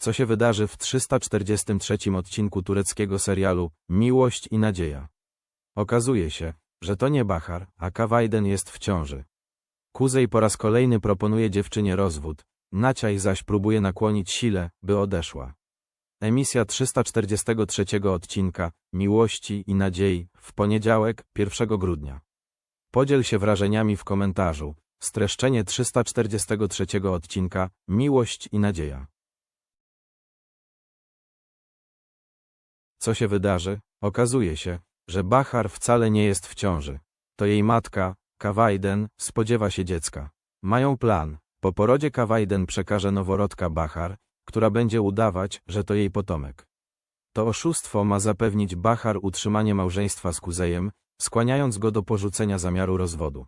co się wydarzy w 343 odcinku tureckiego serialu Miłość i Nadzieja. Okazuje się, że to nie Bahar, a Kawajden jest w ciąży. Kuzej po raz kolejny proponuje dziewczynie rozwód, Naciaj zaś próbuje nakłonić sile, by odeszła. Emisja 343 odcinka Miłości i Nadziei w poniedziałek, 1 grudnia. Podziel się wrażeniami w komentarzu. Streszczenie 343 odcinka Miłość i Nadzieja. Co się wydarzy? Okazuje się, że Bahar wcale nie jest w ciąży. To jej matka, Kawajden, spodziewa się dziecka. Mają plan. Po porodzie Kawajden przekaże noworodka Bahar, która będzie udawać, że to jej potomek. To oszustwo ma zapewnić Bahar utrzymanie małżeństwa z Kuzejem, skłaniając go do porzucenia zamiaru rozwodu.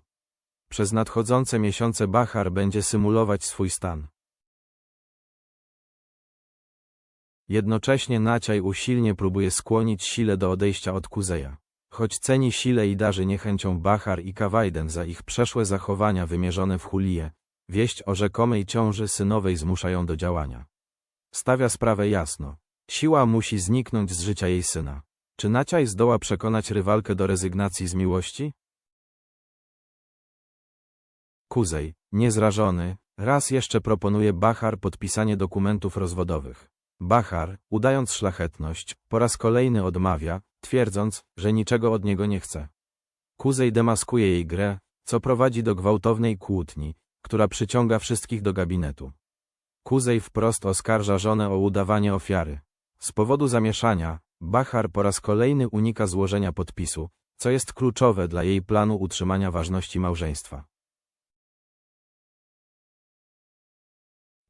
Przez nadchodzące miesiące Bahar będzie symulować swój stan. Jednocześnie Naciaj usilnie próbuje skłonić Sile do odejścia od Kuzeja. Choć ceni Sile i darzy niechęcią Bahar i Kawajden za ich przeszłe zachowania wymierzone w Huliję, wieść o rzekomej ciąży synowej zmusza ją do działania. Stawia sprawę jasno. Siła musi zniknąć z życia jej syna. Czy Naciaj zdoła przekonać rywalkę do rezygnacji z miłości? Kuzej, niezrażony, raz jeszcze proponuje Bahar podpisanie dokumentów rozwodowych. Bahar, udając szlachetność, po raz kolejny odmawia, twierdząc, że niczego od niego nie chce. Kuzej demaskuje jej grę, co prowadzi do gwałtownej kłótni, która przyciąga wszystkich do gabinetu. Kuzej wprost oskarża żonę o udawanie ofiary. Z powodu zamieszania, Bahar po raz kolejny unika złożenia podpisu, co jest kluczowe dla jej planu utrzymania ważności małżeństwa.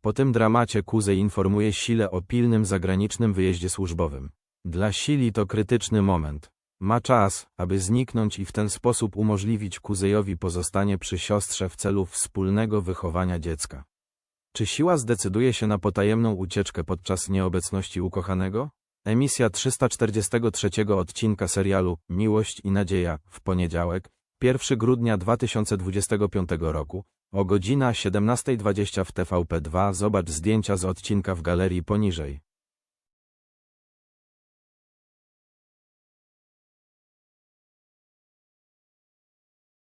Po tym dramacie Kuzej informuje Sile o pilnym zagranicznym wyjeździe służbowym. Dla Sili to krytyczny moment. Ma czas, aby zniknąć i w ten sposób umożliwić Kuzejowi pozostanie przy siostrze w celu wspólnego wychowania dziecka. Czy siła zdecyduje się na potajemną ucieczkę podczas nieobecności ukochanego? Emisja 343 odcinka serialu Miłość i Nadzieja w poniedziałek, 1 grudnia 2025 roku, o godzina 17.20 w TVP2 zobacz zdjęcia z odcinka w galerii poniżej.